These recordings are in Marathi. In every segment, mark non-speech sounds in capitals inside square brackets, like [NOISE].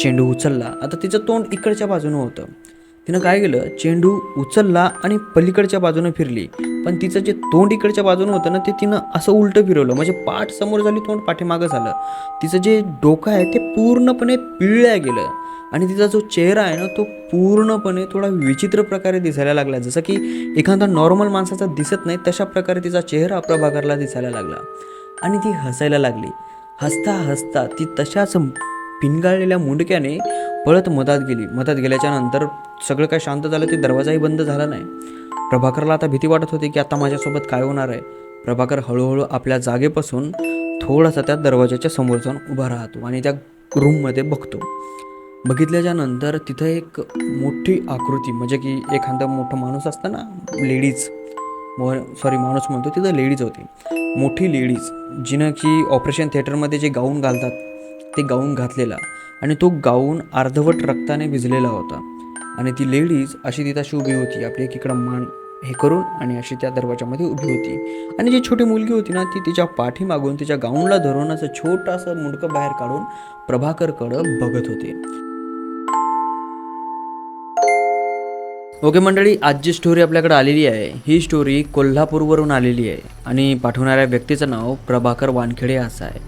चेंडू उचलला. आता तिचं तोंड इकडच्या बाजूनं होतं. तिनं काय केलं? चेंडू उचलला आणि पलीकडच्या बाजूनं फिरली. पण तिचं जे तोंड इकडच्या बाजूनं होतं ना ते तिनं असं उलटं फिरवलं. म्हणजे पाठ समोर झाली तोंड पाठीमागं झालं. तिचं जे डोकं आहे ते पूर्णपणे पिळल्या गेलं. आणि तिचा जो चेहरा आहे ना तो पूर्णपणे थोडा विचित्र प्रकारे दिसायला लागला. जसं की एखादा नॉर्मल माणसाचा दिसत नाही तशा प्रकारे तिचा चेहरा प्रभाकरला दिसायला लागला. आणि ती हसायला लागली. हसता हसता ती तशाच पिंगाळलेल्या मुंडक्याने पळत मधात गेली. मधात गेल्याच्यानंतर सगळं काय शांत झालं ते दरवाजाही बंद झाला नाही. प्रभाकरला आता भीती वाटत होती की आता माझ्यासोबत काय होणार आहे? प्रभाकर हळूहळू आपल्या जागेपासून थोडासा त्या दरवाजाच्या समोर जाऊन उभा राहतो आणि त्या रूममध्ये बघतो. बघितल्याच्या नंतर तिथं एक मोठी आकृती म्हणजे की एखादा मोठा माणूस असतं ना लेडीज. सॉरी माणूस म्हणतो तिथं लेडीज होती. मोठी लेडीज जिनं की ऑपरेशन थिएटरमध्ये जे गाऊन घालतात ते गाऊन घातलेला आणि तो गाऊन अर्धवट रक्ताने भिजलेला होता. आणि ती लेडीज अशी तिथाशी उभी होती. आपली एकीकडं मान हे करून आणि अशी त्या दरवाजामध्ये उभी होती. आणि जी छोटी मुलगी होती ना ती तिच्या पाठीमागून तिच्या गाऊनला धरून असं छोटंसं मुडकं बाहेर काढून प्रभाकरकडं बघत होते. ओके मंडळी आजची स्टोरी आपल्याकडे आलेली आहे. ही स्टोरी कोल्हापूरवरून आलेली आहे. आणि पाठवणाऱ्या व्यक्तीचं नाव प्रभाकर वानखेडे असं आहे.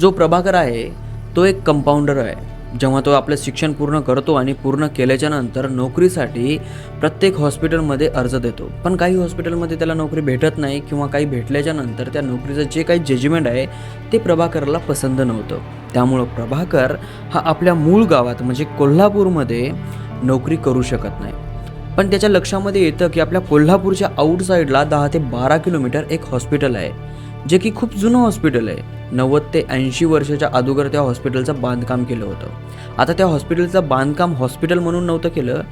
जो प्रभाकर आहे तो एक कंपाऊंडर आहे. जेव्हा तो आपलं शिक्षण पूर्ण करतो आणि पूर्ण केल्याच्यानंतर नोकरीसाठी प्रत्येक हॉस्पिटलमध्ये अर्ज देतो. पण काही हॉस्पिटलमध्ये त्याला नोकरी भेटत नाही किंवा काही भेटल्याच्या नंतर त्या नोकरीचं जे काही जजमेंट आहे ते प्रभाकरला पसंत नव्हतं. त्यामुळं प्रभाकर हा आपल्या मूळ गावात म्हणजे कोल्हापूरमध्ये नोकरी करू शकत नाही. पण त्याच्या लक्षामध्ये येतं की आपल्या कोल्हापूरच्या आउटसाईडला दहा ते बारा किलोमीटर एक हॉस्पिटल आहे. जे की खूप जुनं हॉस्पिटल आहे. नव्वद ते ऐंशी वर्षाच्या अगोदर त्या हॉस्पिटलचं बांधकाम केलं होतं. आता त्या हॉस्पिटलचं बांधकाम हॉस्पिटल म्हणून नव्हतं केलं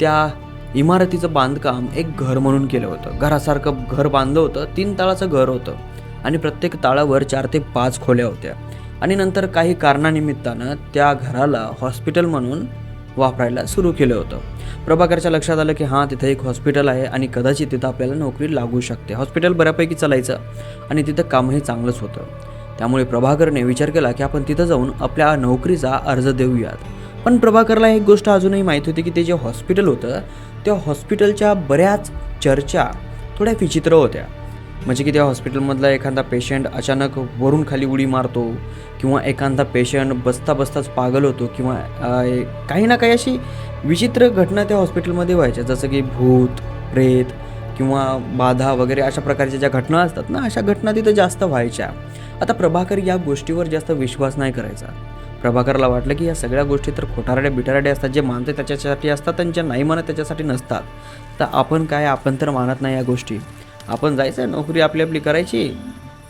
त्या इमारतीचं बांधकाम एक घर म्हणून केलं होतं. घरासारखं घर बांधलं होतं तीन ताळाचं घर होतं. आणि प्रत्येक ताळावर चार ते पाच खोल्या होत्या. आणि नंतर काही कारणानिमित्तानं त्या घराला हॉस्पिटल म्हणून वापरायला सुरू केलं होतं. प्रभाकरच्या लक्षात आलं की हां तिथं एक हॉस्पिटल आहे आणि कदाचित तिथं आपल्याला नोकरी लागू शकते. हॉस्पिटल बऱ्यापैकी चालायचं आणि तिथं कामही चांगलंच होतं. त्यामुळे प्रभाकरने विचार केला की आपण तिथं जाऊन आपल्या नोकरीचा अर्ज देऊयात. पण प्रभाकरला एक गोष्ट अजूनही माहीत होती की ते जे हॉस्पिटल होतं त्या हॉस्पिटलच्या बऱ्याच चर्चा थोड्या विचित्र होत्या. म्हणजे की त्या हॉस्पिटलमधला एखादा पेशंट अचानक वरून खाली उडी मारतो किंवा एखादा पेशंट बसता बसताच पागल होतो किंवा काही ना काही अशी विचित्र घटना त्या हॉस्पिटलमध्ये व्हायच्या. जसं की भूत प्रेत किंवा बाधा वगैरे अशा प्रकारच्या ज्या घटना असतात ना अशा घटना तिथं जास्त व्हायच्या. आता प्रभाकर या गोष्टीवर जास्त विश्वास नाही करायचा. प्रभाकरला वाटलं की या सगळ्या गोष्टी तर खोटारड्या बिटारड्या असतात जे मानते त्याच्यासाठी असतात आणि ज्या नाही मानत त्याच्यासाठी नसतात. तर आपण काय आपण तर मानत नाही या गोष्टी. आपण जायचं नोकरी आपली आपली करायची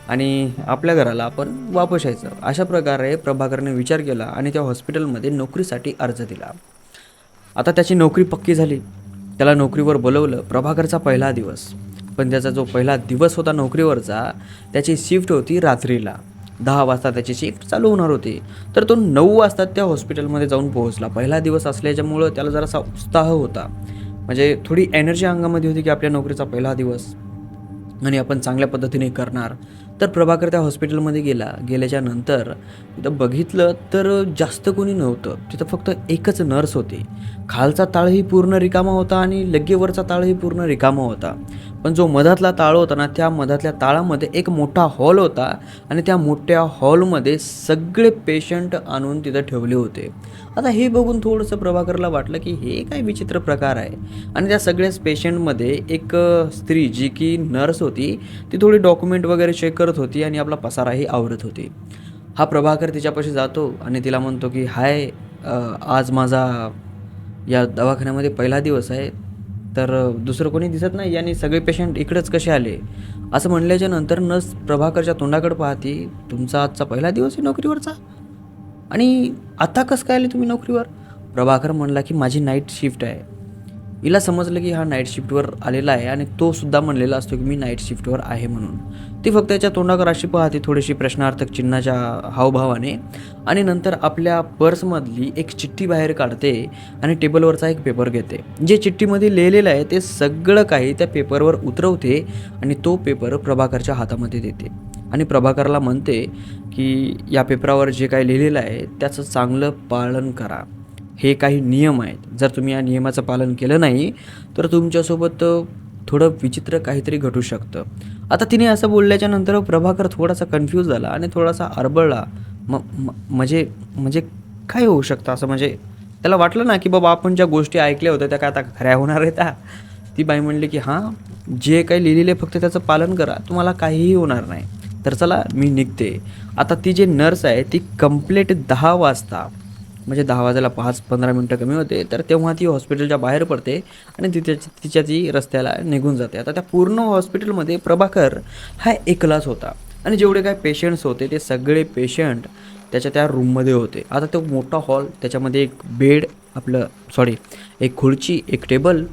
आणि आपल्या घराला आपण वापस यायचं. अशा प्रकारे प्रभाकरने विचार केला आणि त्या हॉस्पिटलमध्ये नोकरीसाठी अर्ज दिला. आता त्याची नोकरी पक्की झाली. त्याला नोकरीवर बोलवलं प्रभाकरचा पहिला दिवस. पण त्याचा जो पहिला दिवस होता नोकरीवरचा त्याची शिफ्ट होती रात्रीला. दहा वाजता त्याची शिफ्ट चालू होणार होती. तर तो नऊ वाजता त्या हॉस्पिटलमध्ये जाऊन पोहोचला. पहिला दिवस असल्याच्यामुळं त्याला जरासा उत्साह होता. म्हणजे थोडी एनर्जी अंगामध्ये होती की आपल्या नोकरीचा पहिला दिवस. आणि आपण चांगल्या पद्धतीने करणार. तर प्रभाकर त्या हॉस्पिटलमध्ये गेला. गेल्याच्यानंतर तिथं बघितलं तर जास्त कोणी नव्हतं. तिथं फक्त एकच नर्स होती. खालचा ताळही पूर्ण रिकामा होता आणि लगेवरचा ताळही पूर्ण रिकामा होता. पण जो मधातला ताळ होता ना त्या मधातल्या ताळामध्ये एक मोठा हॉल होता आणि त्या मोठ्या हॉलमध्ये सगळे पेशंट आणून तिथं ठेवले होते. आता हे बघून थोडंसं प्रभाकरला वाटलं की हे काय विचित्र प्रकार आहे. आणि त्या सगळ्याच पेशंटमध्ये एक स्त्री जी की नर्स होती ती थोडी डॉक्युमेंट वगैरे चेक करत होती आणि आपला पसाराही आवरत होती. हा प्रभाकर तिच्यापाशी जातो आणि तिला म्हणतो की हाय आज माझा या दवाखान्यामध्ये पहिला दिवस आहे तर दुसरं कोणी दिसत नाही आणि सगळे पेशंट इकडेच कसे आले? असं म्हणल्याच्या नंतर नर्स प्रभाकरच्या तोंडाकडे पाहते तुमचा आजचा पहिला दिवस आहे नोकरीवरचा? आणि आता कसं काय आले तुम्ही नोकरीवर? प्रभाकर म्हणला की माझी नाईट शिफ्ट आहे. हिला समजलं की हा नाईट शिफ्टवर आलेला आहे आणि तो सुद्धा म्हणलेला असतो की मी नाईट शिफ्टवर आहे म्हणून. ती फक्त त्याच्या तोंडाकडे अशी पाहते थोडीशी प्रश्नार्थक चिन्हाच्या हावभावाने आणि नंतर आपल्या पर्समधली एक चिठ्ठी बाहेर काढते आणि टेबलवरचा एक पेपर घेते. जे चिठ्ठीमध्ये लिहिलेलं आहे ते सगळं काही त्या पेपरवर उतरवते आणि तो पेपर प्रभाकरच्या हातामध्ये देते. आणि प्रभाकरला म्हणते की या पेपरावर जे काही लिहिलेलं आहे त्याचं चांगलं पालन करा. हे काही नियम आहेत. जर तुम्ही या नियमाचं पालन केलं नाही तर तुमच्यासोबत थोडं विचित्र काहीतरी घटू शकतं. आता तिने असं बोलल्याच्या नंतर प्रभाकर थोडासा कन्फ्यूज झाला आणि थोडासा अरबळला म म- म्हणजे म्हणजे काय होऊ शकतं असं? म्हणजे त्याला वाटलं ना की बाबा आपण ज्या गोष्टी ऐकल्या होत्या त्या काय आता खऱ्या होणार आहेत? हा? ती बाई म्हणली की हां जे काही लिहिलेले फक्त त्याचं पालन करा तुम्हाला काहीही होणार नाही. तर चला मी निघते. आता ती जे नर्स आहे ती कंप्लीट दहा वाजता म्हणजे दहा वाजायला पाच पंधरा मिनटं कमी होते तर तेव्हा ती हॉस्पिटलच्या बाहेर पडते आणि तिच्या तिच्या ती रस्त्याला निघून जाते. आता त्या पूर्ण हॉस्पिटलमध्ये प्रभाकर हा एकलाच होता. आणि जेवढे काय पेशंट्स होते ते सगळे पेशंट त्याच्या त्या रूममध्ये होते. आता तो मोठा हॉल त्याच्यामध्ये एक बेड आपलं सॉरी एक खुर्ची एक टेबल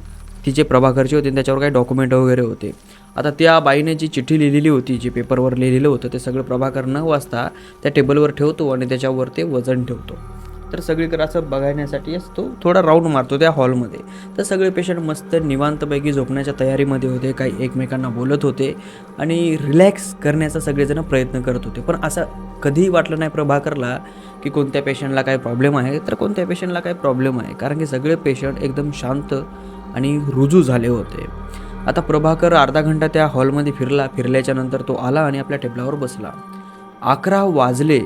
तिचे प्रभाकरचे प्रभाकरची होती त्याच्यावर काही डॉक्युमेंट वगैरे होते. आता त्या बाईने जी चिठ्ठी लिहिलेली होती जी पेपरवर लिहिलेलं होतं ते सगळं प्रभाकर न वाचता त्या टेबलवर ठेवतो आणि त्याच्यावर ते वजन ठेवतो. तर सगळीकडे असं बघण्यासाठी तो थोडा राऊंड मारतो त्या हॉलमध्ये. तर सगळे पेशंट मस्त निवांतपैकी झोपण्याच्या तयारीमध्ये होते काही एकमेकांना बोलत होते आणि रिलॅक्स करण्याचा सगळेजण प्रयत्न करत होते. पण असं कधीही वाटलं नाही प्रभाकरला की कोणत्या पेशंटला काय प्रॉब्लेम आहे तर कोणत्या पेशंटला काय प्रॉब्लेम आहे? कारण की सगळे पेशंट एकदम शांत आणि रुजू झाले होते. आता प्रभाकर अर्धा घंटा त्या हॉलमध्ये फिरला फिरल्याच्यानंतर तो आला आणि आपल्या टेबलावर बसला. अकरा वाजले.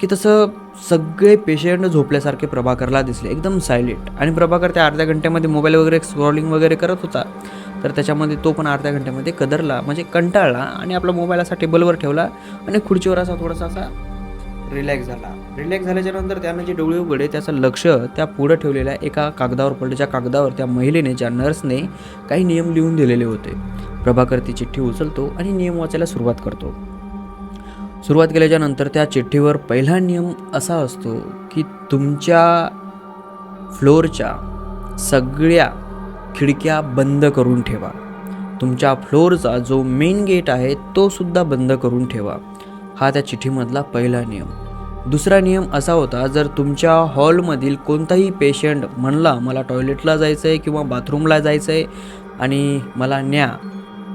की तसं सगळे पेशंट झोपल्यासारखे प्रभाकरला दिसले. एकदम सायलेंट आणि प्रभाकर त्या अर्ध्या घंट्यामध्ये मोबाईल वगैरे स्क्रॉलिंग वगैरे करत होता. तर त्याच्यामध्ये तो पण अर्ध्या घंट्यामध्ये कदरला म्हणजे कंटाळला आणि आपला मोबाईल असा टेबलवर ठेवला आणि खुर्चीवर असा थोडासा असा रिलॅक्स झाला. रिलॅक्स झाल्याच्यानंतर त्यानं जे डोळे उघडे त्याचं लक्ष त्या पुढं ठेवलेल्या एका कागदावर पडलं ज्या कागदावर त्या महिलेने ज्या नर्सने काही नियम लिहून दिलेले होते. प्रभाकर ती चिठ्ठी उचलतो आणि नियम वाचायला सुरुवात करतो. सुरुवात केल्याच्यानंतर त्या चिठ्ठीवर पहिला नियम असा असतो की तुमच्या फ्लोअरच्या सगळ्या खिडक्या बंद करून ठेवा. तुमच्या फ्लोअरचा जो मेन गेट आहे तो सुद्धा बंद करून ठेवा. हा त्या चिठ्ठीमधला पहिला नियम. दुसरा नियम असा होता जर तुमच्या हॉलमधील कोणताही पेशंट म्हणला मला टॉयलेटला जायचं आहे किंवा बाथरूमला जायचं आहे आणि मला न्या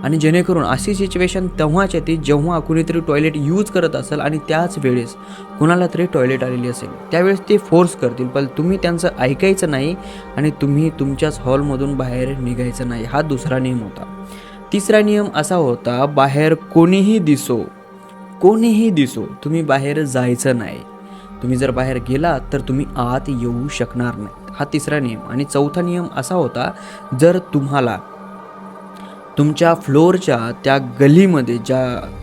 आणि जेणेकरून अशी सिच्युएशन तेव्हाच येते जेव्हा कुणीतरी टॉयलेट यूज करत असेल आणि त्याच वेळेस कुणाला तरी टॉयलेट आलेली असेल. त्यावेळेस ते फोर्स करतील पण तुम्ही त्यांचं ऐकायचं नाही आणि तुम्ही तुमच्याच हॉलमधून बाहेर निघायचं नाही. हा दुसरा नियम होता. तिसरा नियम असा होता बाहेर कोणीही दिसो कोणीही दिसो तुम्ही बाहेर जायचं नाही. तुम्ही जर बाहेर गेलात तर तुम्ही आत येऊ शकणार नाही हा तिसरा नियम. आणि चौथा नियम असा होता जर तुम्हाला तुमच्या फ्लोअरच्या त्या गलीमध्ये ज्या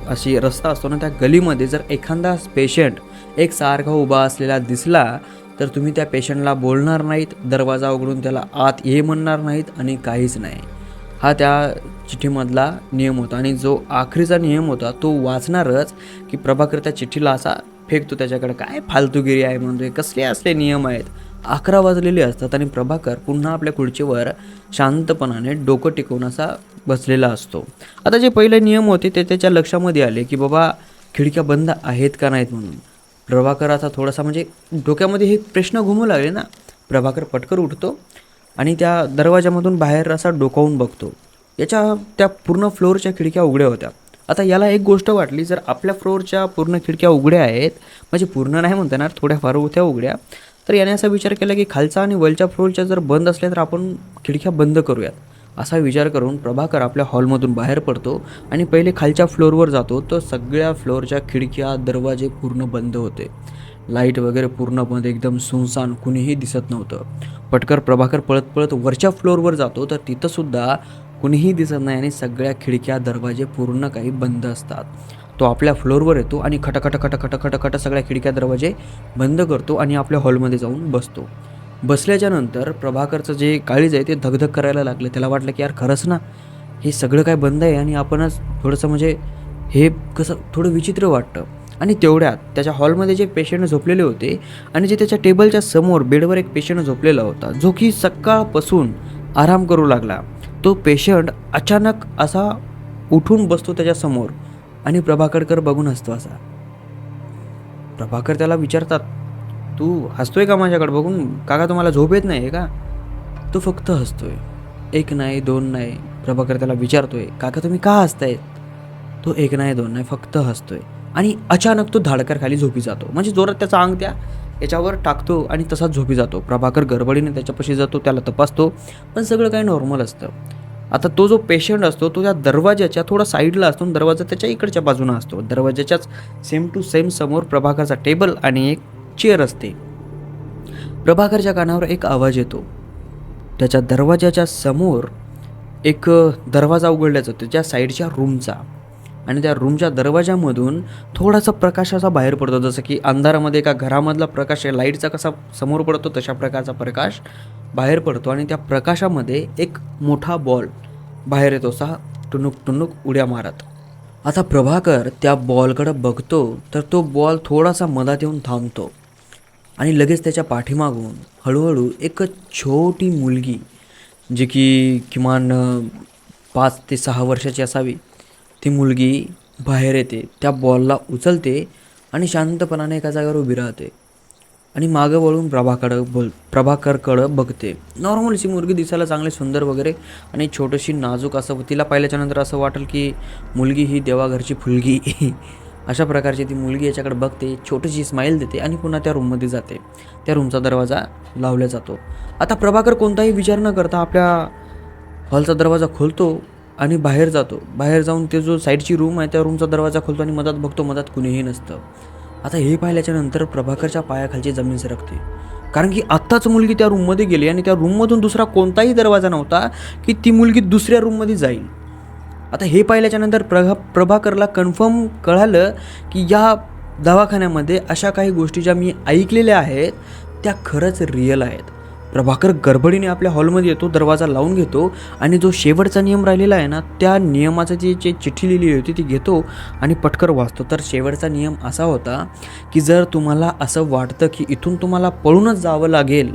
अशी रस्ता असतो ना त्या गलीमध्ये जर एखादा पेशंट एक सारखा उभा असलेला दिसला तर तुम्ही त्या पेशंटला बोलणार नाहीत दरवाजा उघडून त्याला आत ये म्हणणार नाहीत आणि काहीच नाही. हा त्या चिठ्ठीमधला नियम होता आणि जो आखरीचा नियम होता तो वाचणारच की प्रभाकर त्या चिठ्ठीला असा फेकतो त्याच्याकडे काय फालतूगिरी आहे म्हणतोय कसले असले नियम आहेत? अकरा वाजलेले असतात आणि प्रभाकर पुन्हा आपल्या खुर्चीवर शांतपणाने डोकं टिकवून असा बसलेला असतो. आता जे पहिले नियम होते ते त्याच्या लक्षामध्ये आले की बाबा खिडक्या बंद आहेत का नाहीत म्हणून. प्रभाकराचा थोडासा म्हणजे डोक्यामध्ये हे प्रश्न घुमू लागले ना. प्रभाकर पटकर उठतो आणि त्या दरवाजामधून बाहेर असा डोकावून बघतो. याच्या त्या पूर्ण फ्लोअरच्या खिडक्या उघड्या होत्या. आता याला एक गोष्ट वाटली जर आपल्या फ्लोअरच्या पूर्ण खिडक्या उघड्या आहेत म्हणजे पूर्ण नाही म्हणता येणार थोड्याफार होत्या उघड्या तर याने असा विचार केला की खालचा आणि वरच्या फ्लोअरच्या जर बंद असल्या तर आपण खिडक्या बंद करूयात. असा विचार करून प्रभाकर आपल्या हॉलमधून बाहेर पडतो आणि पहिले खालच्या फ्लोअरवर जातो तर सगळ्या फ्लोअरच्या खिडक्या दरवाजे पूर्ण बंद होते. लाइट वगैरे पूर्ण बंद एकदम सुनसान कुणीही दिसत नव्हतं. पटकर प्रभाकर पळत पळत वरच्या फ्लोअरवर जातो तर तिथंसुद्धा कुणीही दिसत नाही आणि सगळ्या खिडक्या दरवाजे पूर्ण काही बंद असतात. तो आपल्या फ्लोअरवर येतो आणि खटखट खट खट खट खट सगळ्या खिडक्या दरवाजे बंद करतो आणि आपल्या हॉलमध्ये जाऊन बसतो. बसल्याच्यानंतर प्रभाकरचं जे काळीज आहे ते धगधग करायला लागलं. त्याला वाटलं की यार खरंच ना हे सगळं काय बंद आहे आणि आपणच थोडंसं म्हणजे हे कसं थोडं विचित्र वाटतं. आणि तेवढ्यात त्याच्या हॉलमध्ये जे पेशंट झोपलेले होते आणि जे त्याच्या टेबलच्या समोर बेडवर एक पेशंट झोपलेला होता जो की सकाळपासून आराम करू लागला. तो पेशंट अचानक असा उठून बसतो त्याच्यासमोर आणि प्रभाकरकर बघून हसतो असा. प्रभाकर त्याला विचारतात तू हसतोय का माझ्याकडे बघून? काका तुम्हाला झोप येत नाही का? तो फक्त हसतोय. एक नाही दोन नाही प्रभाकर त्याला विचारतोय काका तुम्ही का हसतायत? तो एक नाही दोन नाही फक्त हसतोय. आणि अचानक तो धाडकर खाली झोपी जातो. म्हणजे जोरात त्याचा अंग त्या याच्यावर टाकतो आणि तसाच झोपी जातो. प्रभाकर गडबडीने त्याच्यापाशी जातो त्याला तपासतो पण सगळं काही नॉर्मल असतं. आता तो जो पेशंट असतो तो त्या दरवाजाच्या थोडा साईडला असतो आणि दरवाजा त्याच्या इकडच्या बाजूनं असतो. दरवाजाच्याच सेम टू सेम समोर प्रभाकरचा टेबल आणि एक चेअर असते. प्रभाकरच्या कानावर एक आवाज येतो. त्याच्या दरवाजाच्या समोर एक दरवाजा उघडला जातो त्या साईडच्या रूमचा. आणि त्या रूमच्या दरवाजामधून थोडासा प्रकाशाचा बाहेर पडतो जसं की अंधारामध्ये एका घरामधला प्रकाश आहे लाईटचा कसा समोर पडतो तशा प्रकारचा प्रकाश बाहेर पडतो. आणि त्या प्रकाशामध्ये एक मोठा बॉल बाहेर येतो असा टुनुक टुनुक उड्या मारत. आता प्रभाकर त्या बॉलकडं बघतो तर तो बॉल थोडासा मधात येऊन थांबतो. आणि लगेच त्याच्या पाठीमागून हळूहळू एक छोटी मुलगी जी की किमान पाच ते सहा वर्षाची असावी ती मुलगी बाहेर येते त्या बॉलला उचलते आणि शांतपणाने एका जागेवर उभी राहते आणि मागं वळून प्रभाकडं बोल प्रभाकरकडं बघते. नॉर्मलची मुलगी दिसायला चांगली सुंदर वगैरे आणि छोटीशी नाजूक असं तिला पाहिल्याच्यानंतर असं वाटेल की मुलगी ही देवाघरची फुलगी. [LAUGHS] अशा प्रकारची ती मुलगी याच्याकडे बघते छोटीशी स्माईल देते आणि पुन्हा त्या रूममध्ये जाते. त्या रूमचा दरवाजा लावला जातो. आता प्रभाकर कोणताही विचार न करता आपल्या हॉलचा दरवाजा खोलतो आणि बाहेर जातो. बाहेर जाऊन ते जो साईडची रूम आहे त्या रूमचा दरवाजा खोलतो आणि मधात बघतो मधात कुणीही नसतं. आता हे पाहिल्याच्या नंतर प्रभाकरच्या पायाखालची जमीन सरकते. कारण की आत्ताच मुलगी त्या रूममध्ये गेली आणि त्या रूममधून दुसरा कोणताही दरवाजा नव्हता की ती मुलगी दुसऱ्या रूममध्ये जाईल. आता हे पाहिल्याच्यानंतर प्रभा प्रभाकरला कन्फर्म कळालं की या दवाखान्यामध्ये अशा काही गोष्टी ज्या मी ऐकलेल्या आहेत त्या खरंच रिअल आहेत. प्रभाकर गडबडीने आपल्या हॉलमध्ये येतो दरवाजा लावून घेतो आणि जो शेवटचा नियम राहिलेला आहे ना त्या नियमाचं जी जे चिठ्ठी लिहिली होती ती घेतो आणि पटकर वाचतो. तर शेवटचा नियम असा होता की जर तुम्हाला असं वाटतं की इथून तुम्हाला पळूनच जावं लागेल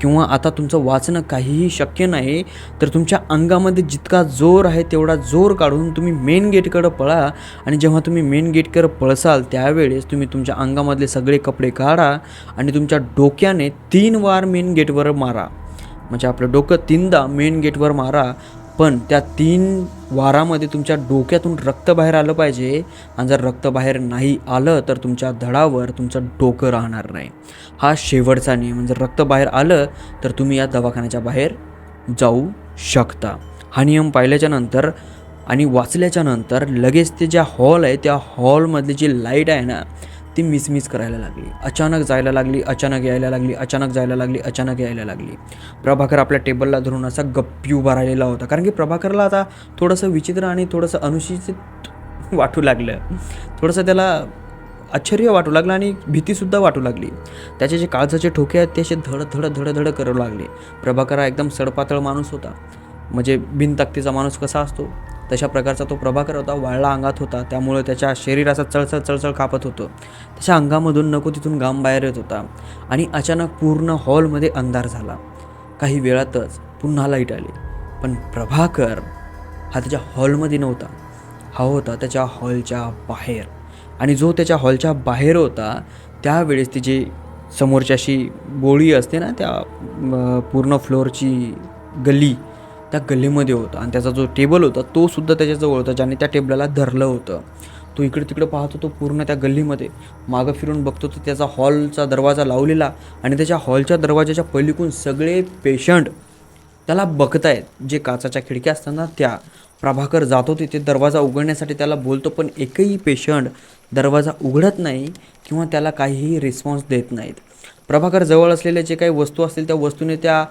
किंवा आता तुमचं वाचणं काहीही शक्य नाही तर तुमच्या अंगामध्ये जितका जोर आहे तेवढा जोर काढून तुम्ही मेन गेटकडं पळा. आणि जेव्हा तुम्ही मेन गेटकडं पळसाल त्यावेळेस तुम्ही तुमच्या अंगामधले सगळे कपडे काढा आणि तुमच्या डोक्याने तीन वार मेन गेटवर मारा. म्हणजे आपलं डोकं तीनदा मेन गेटवर मारा पण त्या तीन वारामध्ये तुमच्या डोक्यातून रक्त बाहेर आलं पाहिजे. आणि जर रक्त बाहेर नाही आलं तर तुमच्या धडावर तुमचं डोकं राहणार नाही. हा शेवटचा नियम जर रक्त बाहेर आलं तर तुम्ही या दवाखान्याच्या बाहेर जाऊ शकता. हा नियम पाहिल्याच्या नंतर आणि वाचल्याच्या नंतर लगेच ते ज्या हॉल आहे त्या हॉलमधली जी लाइट आहे ना ती मिसमिस करायला लागली. अचानक जायला लागली अचानक यायला लागली अचानक जायला लागली अचानक यायला लागली. प्रभाकर आपल्या टेबलला धरून असा गप्पी उभा राहिलेला होता. कारण की प्रभाकरला आता थोडंसं विचित्र आणि थोडंसं अनुसूचित वाटू लागलं. थोडंसं त्याला आश्चर्य वाटू लागलं आणि भीतीसुद्धा वाटू लागली. त्याचे जे काळजाचे ठोके आहेत ते असे धड धड धड धड करू लागले. प्रभाकर हा एकदम सडपातळ माणूस होता. म्हणजे बिनताकतीचा माणूस कसा असतो? तशा प्रकारचा तो प्रभाकर होता वाळला अंगात होता. त्यामुळे त्याच्या शरीराचा चळचळ चळचळ कापत होतं. त्याच्या अंगामधून नको तिथून घाम बाहेर येत होता आणि अचानक पूर्ण हॉलमध्ये अंधार झाला. काही वेळातच पुन्हा लाइट आली. पण प्रभाकर हा त्याच्या हॉलमध्ये नव्हता. हा होता त्याच्या हॉलच्या बाहेर. आणि जो त्याच्या हॉलच्या बाहेर होता त्यावेळेस ती जी बोळी असते ना त्या पूर्ण फ्लोअरची गल्ली त्या गल्लीमध्ये होता आणि त्याचा जो टेबल होता तो सुद्धा त्याच्याजवळ होता ज्याने त्या टेबलाला धरलं होतं. तो इकडे तिकडे पाहत होतो पूर्ण त्या गल्लीमध्ये. मागं फिरून बघतो तर त्याचा हॉलचा दरवाजा लावलेला आणि त्याच्या हॉलच्या दरवाजाच्या पलीकडून सगळे पेशंट त्याला बघतायत. जे काचाच्या खिडक्या असताना त्या प्रभाकर जातो तिथे दरवाजा उघडण्यासाठी त्याला बोलतो पण एकही पेशंट दरवाजा उघडत नाही किंवा त्याला काहीही रिस्पॉन्स देत नाहीत. प्रभाकर जवळ असलेल्या जे काही वस्तू असतील त्या वस्तूने त्या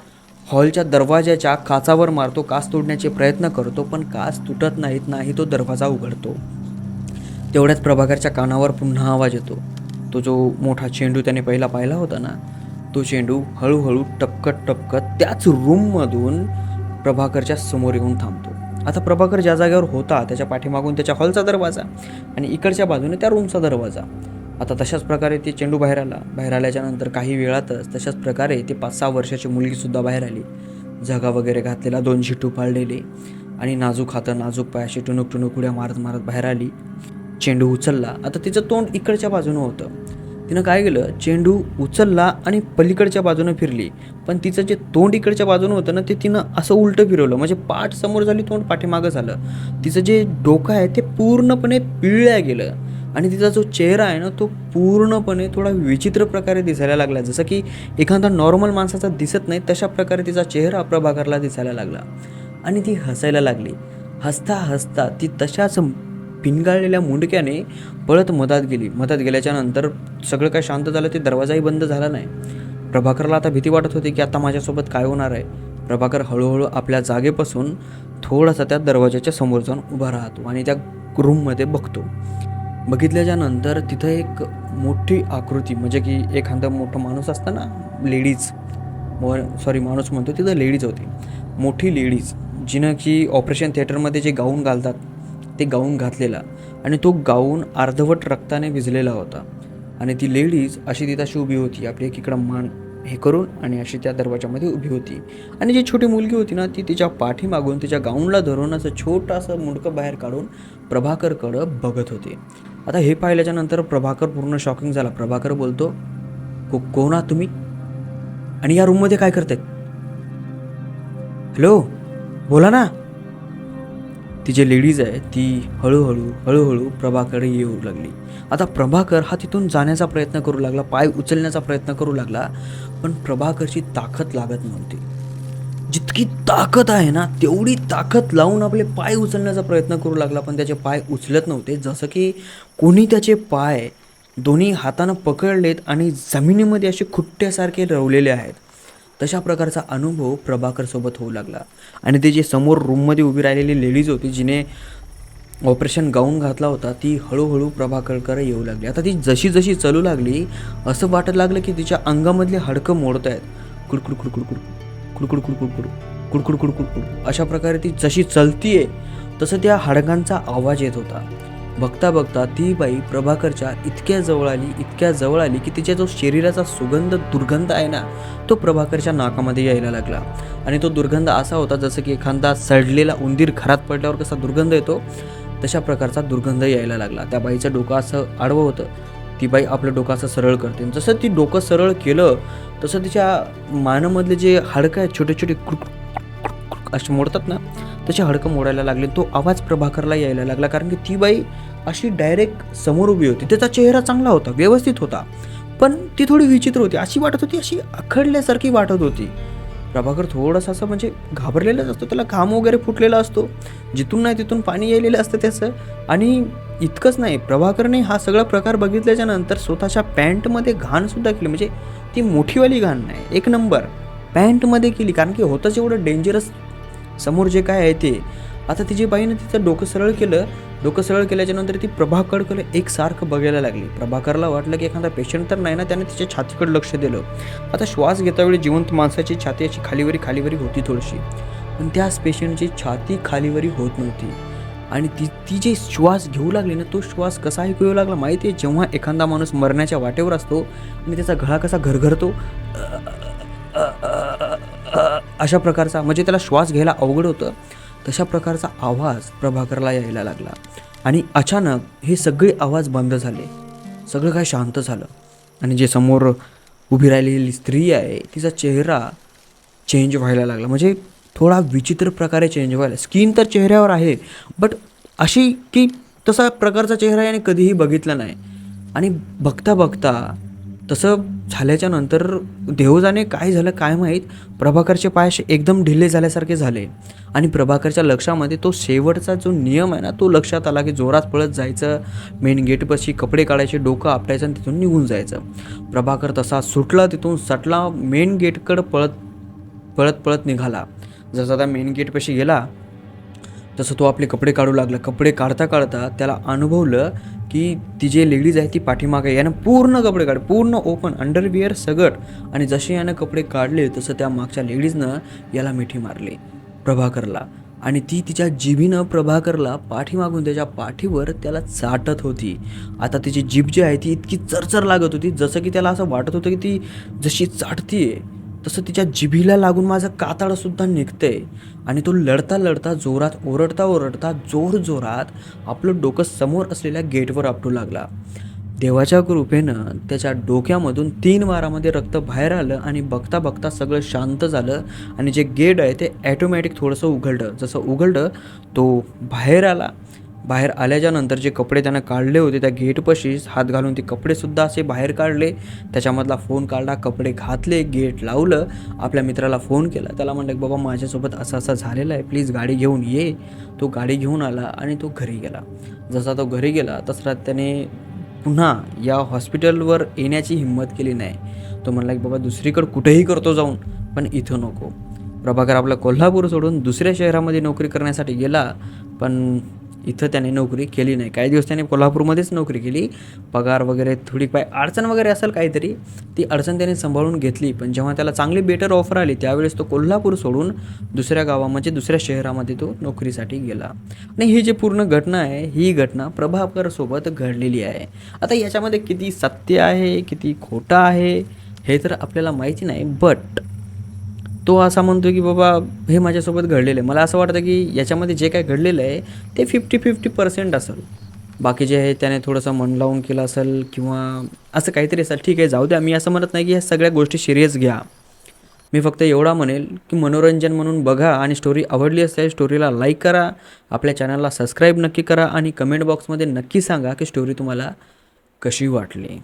हॉलच्या दरवाजाच्या काचावर मारतो काच तोडण्याचे प्रयत्न करतो पण काच तुटत नाहीत नाही तो दरवाजा उघडतो. तेवढ्याच प्रभाकरच्या कानावर पुन्हा आवाज येतो. तो जो मोठा चेंडू त्याने पहिला पाहिला होता ना तो चेंडू हळूहळू टपकत टपकत त्याच रूममधून प्रभाकरच्या समोर येऊन थांबतो. आता प्रभाकर ज्या जागेवर होता त्याच्या पाठीमागून त्याच्या हॉलचा दरवाजा आणि इकडच्या बाजूने त्या रूमचा दरवाजा. आता तशाच प्रकारे ते चेंडू बाहेर आला. बाहेर आल्याच्यानंतर काही वेळातच तशाच प्रकारे ते पाच सहा वर्षाची मुलगीसुद्धा बाहेर आली. झगा वगैरे घातलेला दोन शिटू पाळलेले आणि नाजूक हातं नाजूक पायाशी टुणूक टुणूक उड्या मारत मारत बाहेर आली. चेंडू उचलला. आता तिचं तोंड इकडच्या बाजूनं होतं. तिनं काय केलं? चेंडू उचलला आणि पलीकडच्या बाजूनं फिरली. पण तिचं जे तोंड इकडच्या बाजूनं होतं ना ते तिनं असं उलटं फिरवलं. म्हणजे पाठ समोर झाली तोंड पाठीमागं झालं. तिचं जे डोकं आहे ते पूर्णपणे पिळल्या गेलं. आणि तिचा जो चेहरा आहे ना तो पूर्णपणे थोडा विचित्र प्रकारे दिसायला लागला. जसं की एखादा नॉर्मल माणसाचा दिसत नाही तशा प्रकारे तिचा चेहरा प्रभाकरला दिसायला लागला. आणि ती हसायला लागली. हसता हसता ती तशाच पिंगाळलेल्या मुंडक्याने पळत मधात गेली. मधात गेल्याच्यानंतर सगळं काय शांत झालं ते दरवाजाही बंद झाला नाही. प्रभाकरला आता भीती वाटत होती की आता माझ्यासोबत काय होणार आहे? प्रभाकर हळूहळू आपल्या जागेपासून थोडासा त्या दरवाजाच्या समोर जाऊन उभा राहतो आणि त्या रूममध्ये बघतो. बघितल्याच्या नंतर तिथं एक मोठी आकृती म्हणजे की एखादा मोठा माणूस असतं ना लेडीज सॉरी माणूस म्हणतो तिथं लेडीज होती. मोठी लेडीज जिनं की ऑपरेशन थिएटरमध्ये जे गाऊन घालतात ते गाऊन घातलेला. आणि तो गाऊन अर्धवट रक्ताने भिजलेला होता. आणि ती लेडीज अशी तिथाशी उभी होती आपली एकीकडं मान हे करून आणि अशी त्या दरवाजामध्ये उभी होती. आणि जी छोटी मुलगी होती ना ती तिच्या पाठीमागून तिच्या गाऊनला धरून असं छोटासं मुडकं बाहेर काढून प्रभाकरकडं बघत होते. आता हे पाहिल्याच्यानंतर प्रभाकर पूर्ण शॉकिंग झाला. प्रभाकर बोलतो को कोण आहात तुम्ही? आणि या रूममध्ये काय करतायत? हॅलो बोला ना. ती जी लेडीज आहे ती हळूहळू हळूहळू प्रभाकर येऊ लागली. आता प्रभाकर हा तिथून जाण्याचा प्रयत्न करू लागला पाय उचलण्याचा प्रयत्न करू लागला पण प्रभाकरची ताकद लागत नव्हती. जितकी ताकद आहे ना तेवढी ताकद लावून आपले पाय उचलण्याचा प्रयत्न करू लागला पण त्याचे पाय उचलत नव्हते. जसं की कोणी त्याचे पाय दोन्ही हातानं पकडलेत आणि जमिनीमध्ये असे खुट्ट्यासारखे रवलेले आहेत तशा प्रकारचा अनुभव प्रभाकरसोबत होऊ लागला. आणि ते जे समोर रूममध्ये उभी राहिलेली लेडीज होती जिने ऑपरेशन गाऊन घातला होता ती हळूहळू प्रभाकरकडे येऊ लागली. आता ती जशी जशी चलू लागली असं वाटत लागलं की तिच्या अंगामधले हडकं मोडत आहेत कुडकुड कुडकुड. कुड कुडकुड कुडकुड कुड कुडकुड कुडकुड कुड अशा प्रकारे ती जशी चलतीये तसं त्या हाडकांचा आवाज येत होता बघता बघता ती बाई प्रभाकरच्या इतक्या जवळ आली इतक्या जवळ आली की तिच्या जो शरीराचा सुगंध दुर्गंध आहे ना तो प्रभाकरच्या नाकामध्ये यायला लागला आणि तो दुर्गंध असा होता जसं की एखादा सडलेला उंदीर घरात पडल्यावर कसा दुर्गंध येतो तशा प्रकारचा दुर्गंध यायला लागला त्या बाईचं डोकं असं आडवं होतं ती बाई आपलं डोकं असं सरळ करते जसं ती डोकं सरळ केलं तसं तिच्या मानामधले जे हाडकं आहेत छोटे छोटे कुक असे मोडतात ना तसे हडकं मोडायला लागले तो आवाज प्रभाकरला यायला लागला. कारण की ती बाई अशी डायरेक्ट समोर उभी होती. त्याचा चेहरा चांगला होता व्यवस्थित होता. पण ती थोडी विचित्र होती. अशी वाटत होती अशी अखडल्यासारखी वाटत होती. प्रभाकर थोडासा असं म्हणजे घाबरलेलाच असतो. त्याला घाम वगैरे फुटलेला असतो. जिथून नाही तिथून पाणी यायलेलं असतं त्याचं. आणि इतकंच नाही प्रभाकरने हा सगळा प्रकार बघितल्याच्या नंतर स्वतःच्या पॅन्टमध्ये घाणसुद्धा केली. म्हणजे ती मोठीवाली घाण नाही. एक नंबर. पॅन्टमध्ये केली कारण की होतंच एवढं डेंजरस समोर जे काय आहे ते. आता तिची बाईनं तिचं डोकं सरळ केलं डोकं सरळ केल्याच्यानंतर ती प्रभाकरकडे एकसारखं बघायला लागली. प्रभाकरला वाटलं की एखादा पेशंट तर नाही ना त्याने तिच्या छातीकडे लक्ष दिलं. आता श्वास घेतावेळी जिवंत माणसाची छाती अशी खालीवरी खालीवरी होती थोडीशी. पण त्याच पेशंटची छाती खालीवरी होत नव्हती. आणि ती ती जे श्वास घेऊ लागली ना तो श्वास कसा ऐकू येऊ लागला माहिती आहे जेव्हा एखादा माणूस मरण्याच्या वाटेवर असतो आणि त्याचा गळा कसा घरघरतो अशा प्रकारचा म्हणजे त्याला श्वास घ्यायला अवघड होतं तशा प्रकारचा आवाज प्रभाकरला यायला लागला. आणि अचानक हे सगळे आवाज बंद झाले. सगळं काय शांत झालं. आणि जे समोर उभी राहिलेली स्त्री आहे तिचा चेहरा चेंज व्हायला लागला. म्हणजे थोडा विचित्र प्रकारे चेंज व्हायला. स्किन तर चेहऱ्यावर आहे बट अशी की तसा प्रकारचा चेहरा याने कधीही बघितला नाही. आणि बघता बघता तसं झाल्याच्यानंतर देवजाने काय झालं काय माहीत प्रभाकरचे पाय असे एकदम ढिले झाल्यासारखे झाले. आणि प्रभाकरच्या लक्षामध्ये तो शेवटचा जो नियम आहे ना तो लक्षात आला की जोरात पळत जायचं मेन गेटपाशी कपडे काढायचे डोकं आपटायचं आणि तिथून निघून जायचं. प्रभाकर तसा सुटला तिथून सटला मेन गेटकडं पळत पळत पळत निघाला. जसा त्या मेन गेटपाशी गेला तसं तो आपले कपडे काढू लागला. कपडे काढता काढता त्याला अनुभवलं की ती जे लेडीज आहे ती पाठीमागे यानं पूर्ण कपडे काढ पूर्ण ओपन अंडरविअर सगट आणि जसे यानं कपडे काढले तसं त्या मागच्या लेडीजनं याला मिठी मारली प्रभाकरला. आणि ती तिच्या जिभीनं प्रभाकरला पाठीमागून त्याच्या पाठीवर त्याला चाटत होती. आता तिची जीभ जी आहे ती इतकी चरचर लागत होती जसं की त्याला असं वाटत होतं की ती जशी चाटतीये. तसं तिच्या जिभीला लागून माझं कातडसुद्धा निघतंय. आणि तो लढता लढता जोरात ओरडता ओरडता जोर जोरात आपलं डोकं समोर असलेल्या गेटवर आपटू लागला. देवाच्या कृपेनं त्याच्या डोक्यामधून तीन वारामध्ये रक्त बाहेर आलं आणि बघता बघता सगळं शांत झालं आणि जे गेट आहे ते ॲटोमॅटिक थोडंसं उघडलं. जसं उघडलं तो बाहेर आला. बाहेर आल्याच्यानंतर जे कपडे त्यानं काढले होते. त्या गेटपाशीच हात घालून ते कपडेसुद्धा असे बाहेर काढले. त्याच्यामधला फोन काढला कपडे घातले गेट लावलं. आपल्या मित्राला फोन केला. त्याला म्हणलं बाबा माझ्यासोबत असं असं झालेलं आहे. प्लीज गाडी घेऊन ये. तो गाडी घेऊन आला आणि तो घरी गेला. जसा तो घरी गेला तसा त्याने पुन्हा या हॉस्पिटलवर येण्याची हिंमत केली नाही. तो म्हणला की बाबा दुसरीकडे कुठेही करतो जाऊन पण इथं नको. प्रभाकर आपला कोल्हापूर सोडून दुसऱ्या शहरामध्ये नोकरी करण्यासाठी गेला पण इथं त्याने नोकरी केली नाही. काही दिवस त्याने कोल्हापूरमध्येच नोकरी केली. पगार वगैरे थोडी पाय अडचण वगैरे असेल काहीतरी ती अडचण त्याने सांभाळून घेतली. पण जेव्हा त्याला चांगली बेटर ऑफर आली त्यावेळेस तो कोल्हापूर सोडून दुसऱ्या गावा म्हणजे दुसऱ्या शहरामध्ये तो नोकरीसाठी गेला. आणि ही जी पूर्ण घटना आहे ही घटना प्रभाकरसोबत घडलेली आहे. आता याच्यामध्ये किती सत्य आहे किती खोटं आहे हे तर आपल्याला माहिती नाही बट तो असा म्हणतो की बाबा हे माझ्यासोबत घडलेलं आहे. मला असं वाटतं की याच्यामध्ये जे काय घडलेलं आहे ते फिफ्टी फिफ्टी पर्सेंट असेल. बाकी जे आहे त्याने थोडंसं मन लावून केलं असेल किंवा असं काहीतरी असेल ठीक आहे जाऊ द्या. मी असं म्हणत नाही की ह्या सगळ्या गोष्टी सिरियस घ्या. मी फक्त एवढा म्हणेल की मनोरंजन म्हणून बघा आणि स्टोरी आवडली असेल स्टोरीला लाईक करा. आपल्या चॅनलला सबस्क्राईब नक्की करा आणि कमेंट बॉक्समध्ये नक्की सांगा की स्टोरी तुम्हाला कशी वाटली.